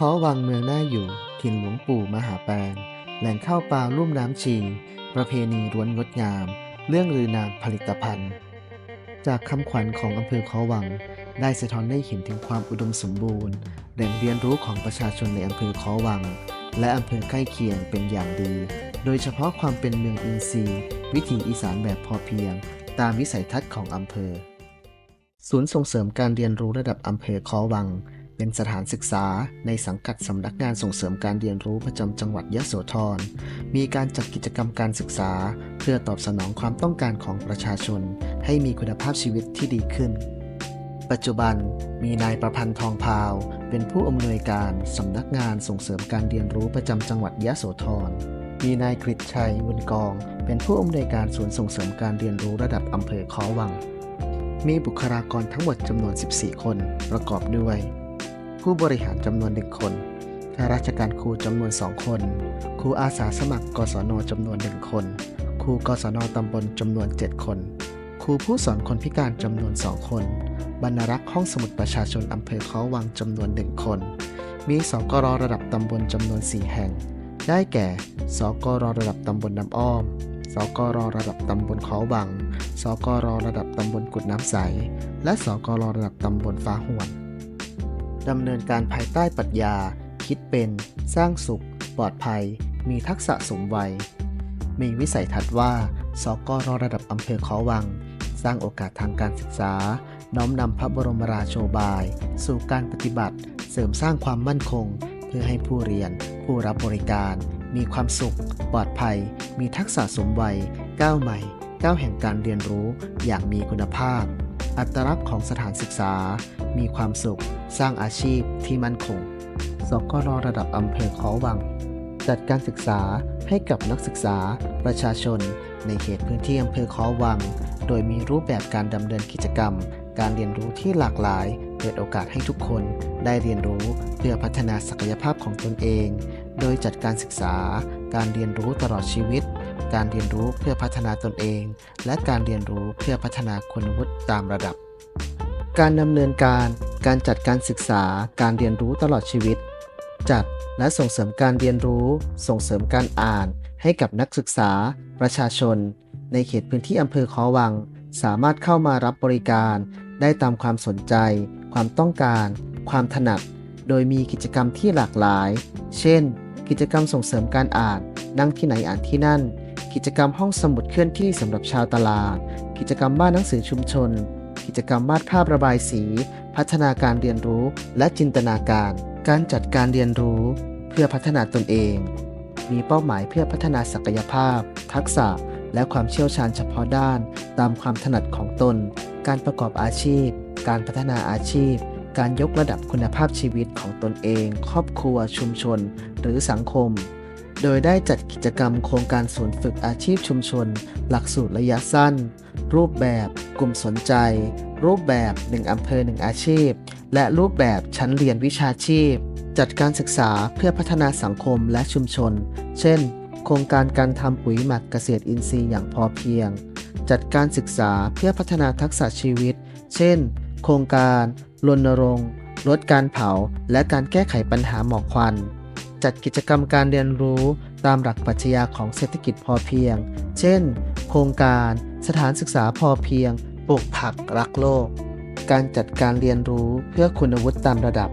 ค้อวังเมืองหน่าอยู่ถิ่นหลวงปู่มหาแปลงแหล่งข้าวปลาลุ่มน้ำชี ประเพณีร้วนงดงาม เรื่องลือนามผลิตภัณฑ์ จากคำขวัญของอำเภอค้อวัง ได้สะท้อนให้เห็นถึงความอุดมสมบูรณ์แหล่งเรียนรู้ของประชาชนในอำเภอค้อวัง และอำเภอใกล้เคียงเป็นอย่างดี โดยเฉพาะความเป็นเมืองอินทรีย์วิถีอีสานแบบพอเพียง ตามวิสัยทัศน์ของอำเภอ ศูนย์ส่งเสริมการเรียนรู้ระดับอำเภอค้อวัง เป็นสถานศึกษาในสังกัดสำนักงานส่งเสริมการเรียนรู้ประจำจังหวัดยะโสธร มีการจัดกิจกรรมการศึกษา เพื่อตอบสนองความต้องการของประชาชน ให้มีคุณภาพชีวิตที่ดีขึ้น ปัจจุบันมีนายประพันธ์ทองพาว เป็นผู้อำนวยการสำนักงานส่งเสริมการเรียนรู้ประจำจังหวัดยะโสธร มีนายกฤษชัยบุญกอง เป็นผู้อำนวยการศูนย์ส่งเสริมการเรียนรู้ระดับอำเภอคอวังมีบุคลากรทั้งหมดจำนวน 14 คน ประกอบด้วย ผู้บริหารจำนวน1คนข้าราชการครูจำนวน 2 คน ครูอาสาสมัคร กศนจำนวน 1 คน ครูกศนตำบลจำนวน 7 คน ครูผู้สอนคนพิการจำนวน 2 คน บรรณารักษ์ห้องสมุดประชาชนอำเภอเขาวังจำนวน 1 คน มีสกรระดับตำบลจำนวน 4 แห่ง ได้แก่ สกรระดับตำบลน้ำอ้อม สกรระดับตำบลเขาวัง สกรระดับตำบลกุดน้ำใส และสกรระดับตำบลฟ้าห่วง ดำเนินการภายใต้ปรัชญา คิดเป็น สร้างสุข ปลอดภัย มีทักษะสมวัย มีวิสัยทัศน์ว่า สกรระดับอำเภอขาวัง สร้างโอกาสทางการศึกษา น้อมนำพระบรมราโชบาย สู่การปฏิบัติ เสริมสร้างความมั่นคง เพื่อให้ผู้เรียน ผู้รับบริการ มีความสุข ปลอดภัย มีทักษะสมวัย ก้าวใหม่ ก้าวแห่งการเรียนรู้อย่างมีคุณภาพ อัตลักษณ์ของสถานศึกษา มีความสุข สร้างอาชีพที่มั่นคง สกรระดับอำเภอขอวัง จัดการศึกษาให้กับนักศึกษาประชาชน ในเขตพื้นที่อำเภอขอวัง โดยมีรูปแบบการดำเนินกิจกรรม การเรียนรู้ที่หลากหลาย เปิดโอกาสให้ทุกคนได้เรียนรู้เพื่อพัฒนาศักยภาพของตนเอง โดยจัดการศึกษา การเรียนรู้ตลอดชีวิต การเรียนรู้เพื่อพัฒนาตนเอง และการเรียนรู้เพื่อพัฒนาคุณวุฒิตามระดับ การดำเนินการ การจัดการศึกษา การเรียนรู้ตลอดชีวิต จัดและส่งเสริมการเรียนรู้ ส่งเสริมการอ่าน ให้กับนักศึกษา ประชาชน ในเขตพื้นที่อำเภอขอวัง สามารถเข้ามารับบริการ ได้ตามความสนใจ ความต้องการ ความถนัด โดยมีกิจกรรมที่หลากหลาย เช่น กิจกรรมส่งเสริมการอ่าน นั่งที่ไหนอ่านที่นั่น กิจกรรมห้องสมุดเคลื่อนที่สำหรับชาวตลาด กิจกรรมบ้านหนังสือชุมชน กิจกรรมวาดภาพระบายสี พัฒนาการเรียนรู้ และจินตนาการ การจัดการเรียนรู้ เพื่อพัฒนาตนเอง มีเป้าหมายเพื่อพัฒนาศักยภาพ ทักษะ และความเชี่ยวชาญเฉพาะด้าน ตามความถนัดของตน การประกอบอาชีพ การพัฒนาอาชีพ การยกระดับคุณภาพชีวิตของตนเอง ครอบครัว ชุมชน หรือสังคม โดยได้จัดกิจกรรมโครงการศูนย์ฝึกอาชีพชุมชน หลักสูตรระยะสั้น รูปแบบ กลุ่มสนใจ รูปแบบ 1อำเภอ 1 อาชีพ และรูปแบบชั้นเรียนวิชาชีพ จัดการศึกษาเพื่อพัฒนาสังคมและชุมชน เช่น โครงการการทำปุ๋ยหมักเกษตรอินทรีย์อย่างพอเพียง จัดการศึกษาเพื่อพัฒนาทักษะชีวิต เช่น โครงการรณรงค์ลดการเผา และการแก้ไขปัญหาหมอกควัน จัดกิจกรรมการเรียนรู้ตามหลักปรัชญาของเศรษฐกิจพอเพียง เช่น โครงการสถานศึกษาพอเพียง ปลูกผักรักโลก การจัดการเรียนรู้เพื่อคุณวุฒิตามระดับ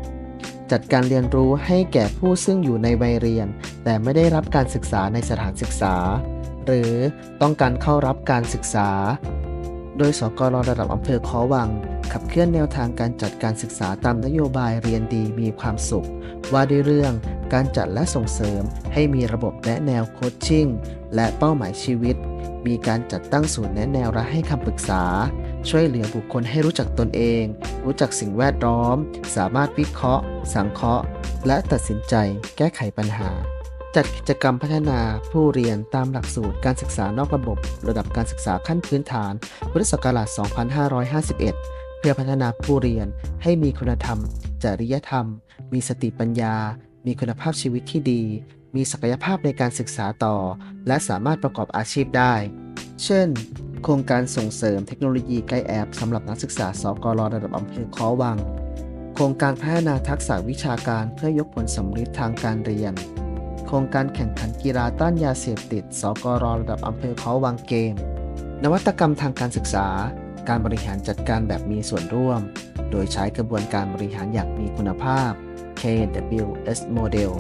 จัดการเรียนรู้ให้แก่ผู้ซึ่งอยู่ในวัยเรียน แต่ไม่ได้รับการศึกษาในสถานศึกษา หรือต้องการเข้ารับการศึกษา โดยสกรระดับอำเภอขอวัง ขับเคลื่อนแนวทางการจัดการศึกษาตามนโยบายเรียนดีมีความสุข ว่าด้วยเรื่องการจัดและส่งเสริม ให้มีระบบแนะแนวโคชชิ่งและเป้าหมายชีวิต มีการจัดตั้งศูนย์แนะแนวและให้คำปรึกษา ช่วยเหลือบุคคลให้รู้จักตนเอง รู้จักสิ่งแวดล้อม สามารถวิเคราะห์ สังเคราะห์ และตัดสินใจแก้ไขปัญหา จัดกิจกรรมพัฒนาผู้เรียนตามหลักสูตรการศึกษานอกระบบ ระดับการศึกษาขั้นพื้นฐาน พุทธศักราช 2551 เพื่อพัฒนาผู้เรียนให้มีคุณธรรม จริยธรรม มีสติปัญญา มีคุณภาพชีวิตที่ดี มีศักยภาพในการศึกษาต่อ และสามารถประกอบอาชีพได้ เช่น โครงการส่งเสริมเทคโนโลยีใกล้แอปสำหรับนักศึกษาสกรระดับอำเภอคอวัง โครงการพัฒนาทักษะวิชาการเพื่อยกผลสำฤทธิ์ทางการเรียนโครงการแข่งขันกีฬาต้านยาเสพติด สกรระดับอำเภอเขาวังเกม นวัตกรรมทางการศึกษา การบริหารจัดการแบบมีส่วนร่วม โดยใช้กระบวนการบริหารอย่างมีคุณภาพ KWS Model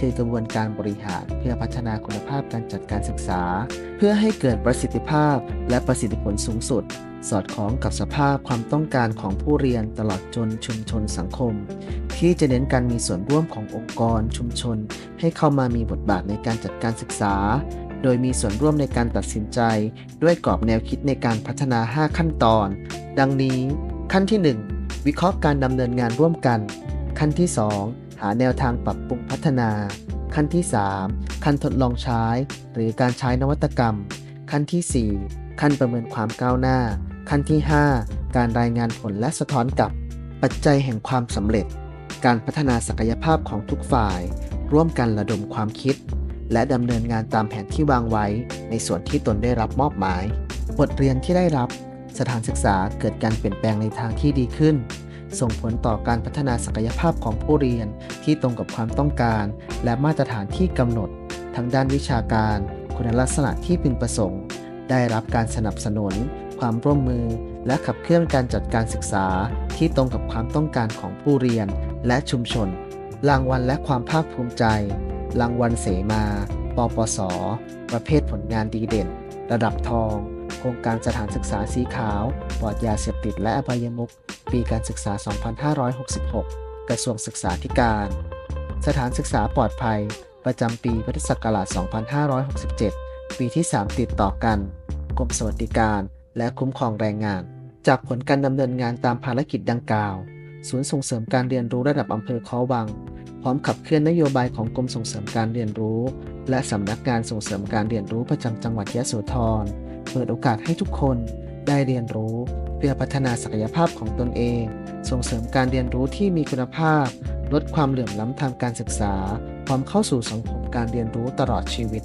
คือกระบวนการบริหารเพื่อพัฒนาคุณภาพการจัดการศึกษา เพื่อให้เกิดประสิทธิภาพและประสิทธิผลสูงสุด สอดคล้องกับสภาพความต้องการของผู้เรียนตลอดจนชุมชนสังคม ที่จะเน้นการมีส่วนร่วมขององค์กรชุมชน ให้เข้ามามีบทบาทในการจัดการศึกษา โดยมีส่วนร่วมในการตัดสินใจ ด้วยกรอบแนวคิดในการพัฒนา 5 ขั้นตอน ดังนี้ ขั้นที่ 1 วิเคราะห์การดำเนินงานร่วมกัน ขั้นที่ 2 หาแนวทางปรับปรุงพัฒนา ขั้นที่ 3 ขั้นทดลองใช้ หรือการใช้นวัตกรรม ขั้นทีสี่4 ขั้นประเมินความก้าวหน้า ขั้นที่ 5 การรายงานผลและสะท้อนกลับ ปัจจัยแห่งความสำเร็จ การพัฒนาศักยภาพของทุกฝ่าย ร่วมกันระดมความคิด และดำเนินงานตามแผนที่วางไว้ ในส่วนที่ตนได้รับมอบหมาย บทเรียนที่ได้รับ สถานศึกษาเกิดการเปลี่ยนแปลงในทางที่ดีขึ้น ส่งผลต่อการพัฒนาศักยภาพของผู้เรียนที่ตรงกับความต้องการ และมาตรฐานที่กำหนด ทั้งด้านวิชาการ คุณลักษณะที่พึงประสงค์ ได้รับการสนับสนุน ความร่วมมือ และขับเคลื่อนการจัดการศึกษา ที่ตรงกับความต้องการของผู้เรียนและชุมชน รางวัลและความภาคภูมิใจ รางวัลเสมา ปปส ประเภทผลงานดีเด่น ระดับทอง โครงการสถานศึกษาสีขาว ปลอดยาเสพติดและอบายมุขปีการศึกษา 2566 กระทรวงศึกษาธิการ สถานศึกษาปลอดภัย ประจำปีพุทธศักราช 2567 ปีที่ 3 ติดต่อกัน กรมสวัสดิการ และคุ้มครองแรงงาน จากผลการดำเนินงานตามภารกิจดังกล่าว ศูนย์ส่งเสริมการเรียนรู้ระดับอำเภอคอวัง พร้อมขับเคลื่อนนโยบายของกรมส่งเสริมการเรียนรู้ และสำนักงานส่งเสริมการเรียนรู้ประจำจังหวัดยะโสธร เปิดโอกาสให้ทุกคนได้เรียนรู้ เพื่อพัฒนาศักยภาพของตนเอง ส่งเสริมการเรียนรู้ที่มีคุณภาพ ลดความเหลื่อมล้ำทางการศึกษา พร้อมเข้าสู่สังคมการเรียนรู้ตลอดชีวิต